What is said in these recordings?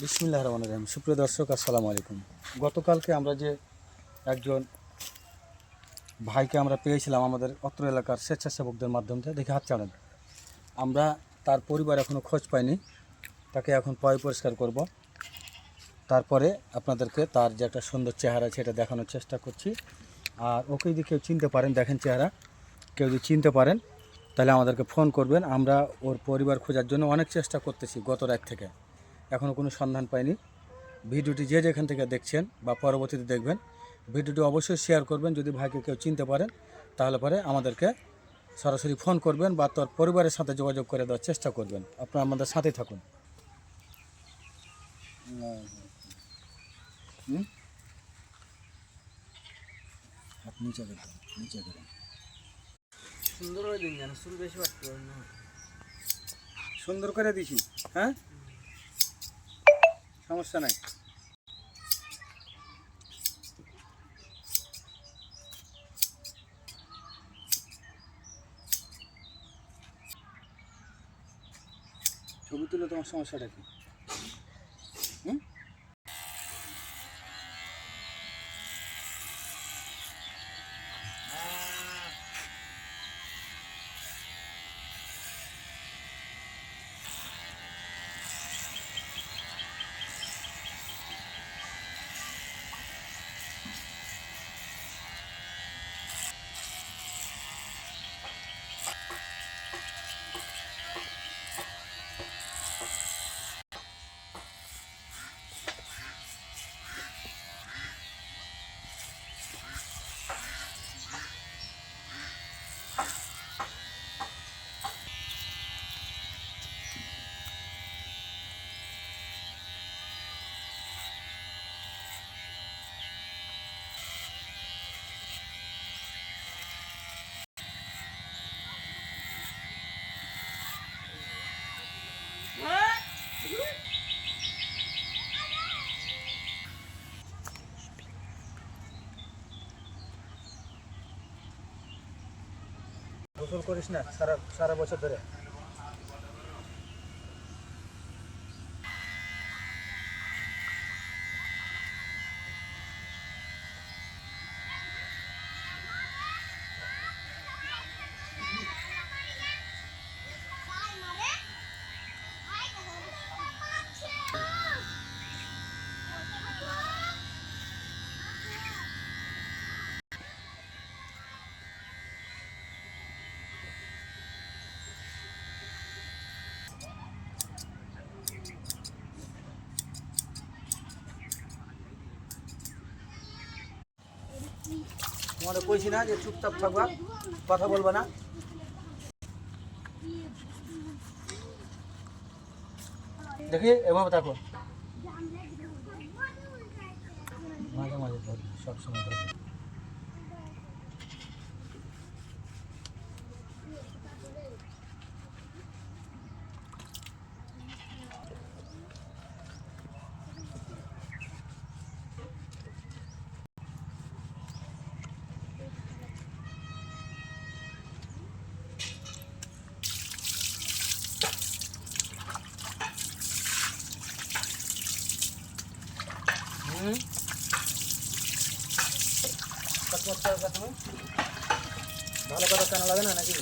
বিসমিল্লাহ রহমান রহিম। সুপ্রিয় দর্শক, আসসালামু আলাইকুম। গতকালকে আমরা যে একজন ভাইকে আমরা পেয়েছিলাম আমাদের অত্র এলাকার স্বেচ্ছাসেবকদের মাধ্যমে দেখে হাত চাড়েন আমরা তার পরিবার এখনও খোঁজ পাইনি। তাকে এখন পয় পরিষ্কার করব। তারপরে আপনাদেরকে তার যে একটা সুন্দর চেহারা, সেটা দেখানোর চেষ্টা করছি। আর ওকে যদি কেউ চিনতে পারেন, দেখেন চেহারা। কেউ যদি চিনতে পারেন তাহলে আমাদেরকে ফোন করবেন। আমরা ওর পরিবার খোঁজার জন্য অনেক চেষ্টা করতেছি গত রাত থেকে। এখনও কোনো সন্ধান পাইনি। ভিডিওটি যে যেখান থেকে দেখছেন বা পরবর্তীতে দেখবেন, ভিডিওটি অবশ্যই শেয়ার করবেন। যদি ভাইকে কেউ চিনতে পারেন, তাহলে পরে আমাদেরকে সরাসরি ফোন করবেন বা তোর পরিবারের সাথে যোগাযোগ করে দেওয়ার চেষ্টা করবেন। আপনারা আমাদের সাথে থাকুন? হাত নিচে নিচে সুন্দর করে দিন যেন, চুল বেশি বাড়তে পারে না। সুন্দর করে দিছি হ্যাঁ? সমস্যা নাই। ছবি তুলে তোমার সমস্যাটা কি? গোসল করিস না সারা সারা বছর ধরে। তোমাদের কইছি না যে চুপচাপ থাকবা, কথা বলবা না। দেখি, এভাবে থাকো। মাঝে মাঝে সবসময় ভালো কথা কানা লাগে না নাকি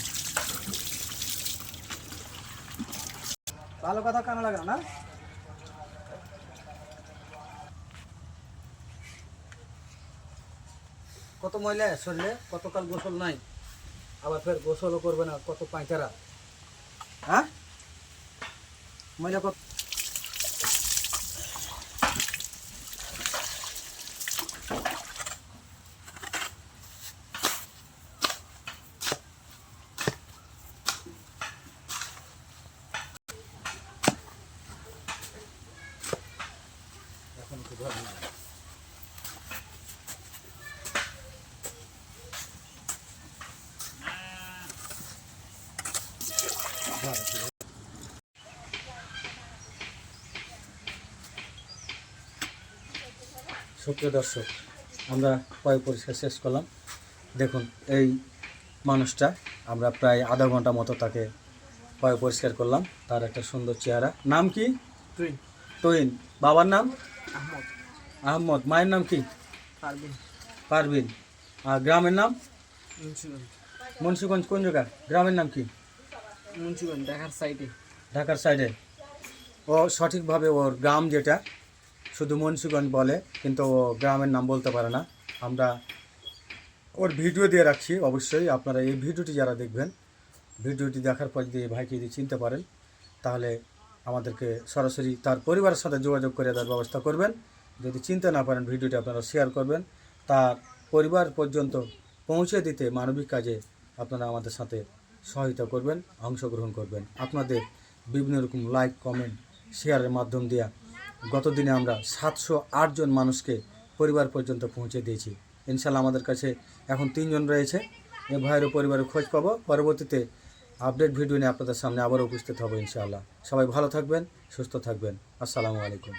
ভালো কথা কানা লাগে না কত ময়লা শরীরে, কতকাল গোসল নাই? আবার ফের গোসলও করবে না, কত পাঁচারা হ্যাঁ? ময়লা কত এখন একটু ধরে নিই। ধর একটু ধর। সুপ্রিয় দর্শক আমরা পয় পরিষ্কার শেষ করলাম। দেখুন এই মানুষটা আমরা প্রায় আধা ঘণ্টা মতো তাকে পয় পরিষ্কার করলাম। তার একটা সুন্দর চেহারা। নাম কি? টুইন বাবার নাম? আহমদ। আহমদ। মায়ের নাম কি? পারবি পারবিন আর গ্রামের নাম? মুন্সিগঞ্জ। মুন্সিগঞ্জ কোন জায়গা? গ্রামের নাম কি? মুন্সিগঞ্জ ঢাকার সাইডে। ঢাকার সাইডে। ও সঠিকভাবে ওর গ্রাম যেটা শুধু মুন্সিগঞ্জ বলে, কিন্তু ও গ্রামের নাম বলতে পারে না। আমরা ওর ভিডিও দিয়ে রাখছি, অবশ্যই আপনারা এই ভিডিওটি যারা দেখবেন, ভিডিওটি দেখার পর যদি ভাইকে যদি চিনতে পারেন, তাহলে আমাদেরকে সরাসরি তার পরিবারের সাথে যোগাযোগ করে দেওয়ার ব্যবস্থা করবেন। যদি চিনতে না পারেন, ভিডিওটি আপনারা শেয়ার করবেন। তার পরিবার পর্যন্ত পৌঁছে দিতে মানবিক কাজে আপনারা আমাদের সাথে সহায়তা করবেন, অংশগ্রহণ করবেন। আপনাদের বিভিন্ন রকম লাইক কমেন্ট শেয়ারের মাধ্যম দিয়ে গত দিনে আমরা সাতশো জন মানুষকে পরিবার পর্যন্ত পৌঁছে দিয়েছি। ইনশাল্লাহ আমাদের কাছে এখন তিনজন রয়েছে। এ ভাইয়েরও পরিবারের খোঁজ পাবো। পরবর্তীতে আপডেট ভিডিও নিয়ে আপনাদের সামনে আবারও উপস্থিত হব ইনশাআল্লাহ। সবাই ভালো থাকবেন, সুস্থ থাকবেন। আসসালামু আলাইকুম।